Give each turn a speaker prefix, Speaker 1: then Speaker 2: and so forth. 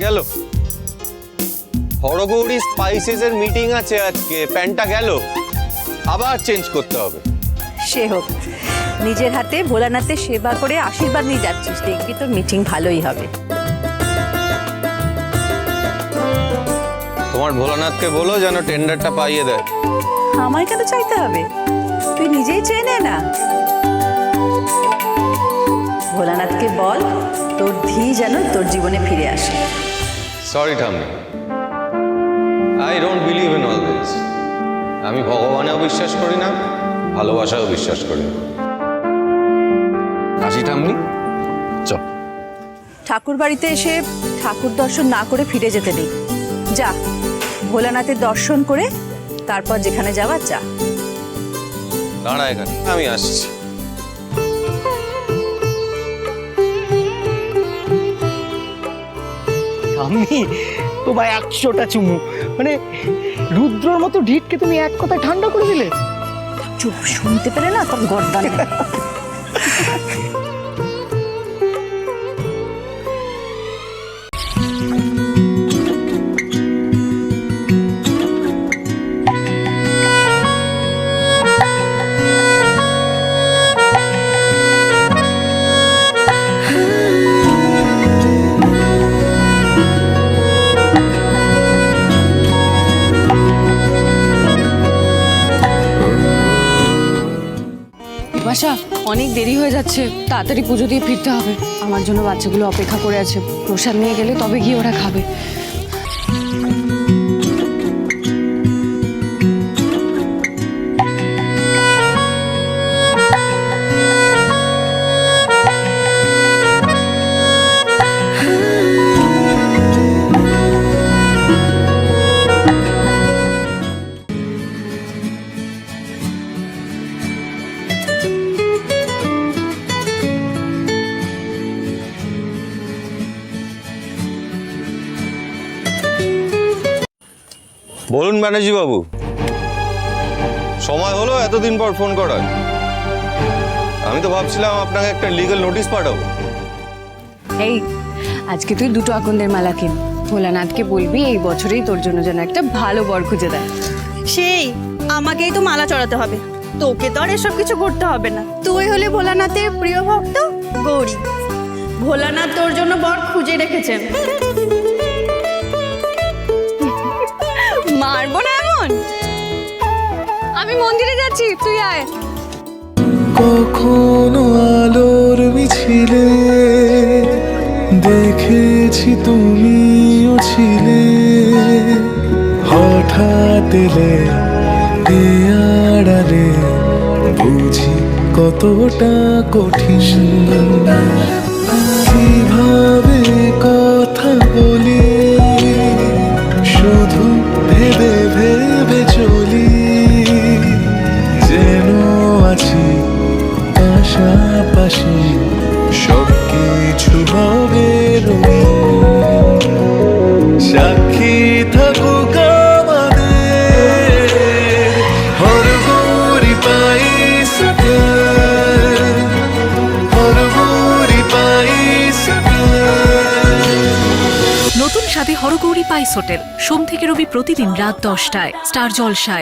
Speaker 1: গেল। হরগৌরী স্পাইসেস এর মিটিং আছে আজকে প্যান্টটা গেল। আবার চেঞ্জ করতে হবে।
Speaker 2: সে হোক নিজের হাতে ভোলানাথের সেবা করে আশীর্বাদ নিয়ে যাচ্ছিস দেখবি তোর মিটিং ভালোই হবে।
Speaker 1: তোমার ভোলানাথকে বলো যেন টেন্ডারটা পাইয়ে দেয়।
Speaker 2: আমায় কেন চাইতে হবে? তুই নিজেই চেয়ে নে না। ভোলানাথকে বল তোর ধি যেন তোর জীবনে ফিরে আসে।
Speaker 1: সরি ঠাম্মি। I don't believe in all this আমি ভগবানেও বিশ্বাস করি না ভালোবাসাও বিশ্বাস করি না। আসি ঠাম্মি। চ
Speaker 2: ঠাকুর বাড়িতে এসে ঠাকুর দর্শন না করে ফিরে যেতে নেই। যা ভোলানাথের দর্শন করে তারপর যেখানে যাওয়ার যা।
Speaker 1: দাঁড়া এখানে আমি আসছি।
Speaker 3: আমি তোমায় একশোটা চুমু। মানে রুদ্রর মতো ঢিটকে তুমি এক কথায় ঠান্ডা করে দিলে?
Speaker 2: চুপ শুনতে পেলে না? তোর গর্দান
Speaker 4: বাসা অনেক দেরি হয়ে যাচ্ছে। তাড়াতাড়ি পুজো দিয়ে ফিরতে হবে। আমার জন্য বাচ্চাগুলো অপেক্ষা করে আছে। প্রসাদ নিয়ে গেলে তবে গিয়ে ওরা খাবে।
Speaker 1: বলুন ব্যানার্জি বাবু সময় হলো এতদিন পর ফোন করার। আমি তো ভাবছিলাম আপনাকে একটা লিগ্যাল নোটিশ পাঠাবো।
Speaker 4: এই আজকে তুই দুটো আকন্দের মালা কিন। ভোলানাথকে বলবি এই বছরেই তোর জন্য যেন একটা ভালো বর খুঁজে দেয়।
Speaker 5: সেই আমাকেই তো মালা চড়াতে হবে। তোকে তো আর এসব কিছু করতে হবে না। তুই হলে ভোলানাথের প্রিয় ভক্ত গৌরী। ভোলানাথ তোর জন্য বর খুঁজে রেখেছেন।
Speaker 4: মন্দিরে যাচ্ছি, তুই আয়।
Speaker 6: কখনো আলোর মিছিলে দেখেছি তুমিও ছিলে। হঠাৎ এলে আড়ালে বুঝি কতটা কঠিন। আছি পাশাপাশি সব কিছু হবে সাক্ষী থাকুক আমাদের হরগৌরী পাইস হরগৌরী পাইস
Speaker 7: নতুন স্বাদে হরগৌরী পাইস হোটেল। সোম থেকে রবি প্রতিদিন রাত দশটায়। স্টার জলসায়।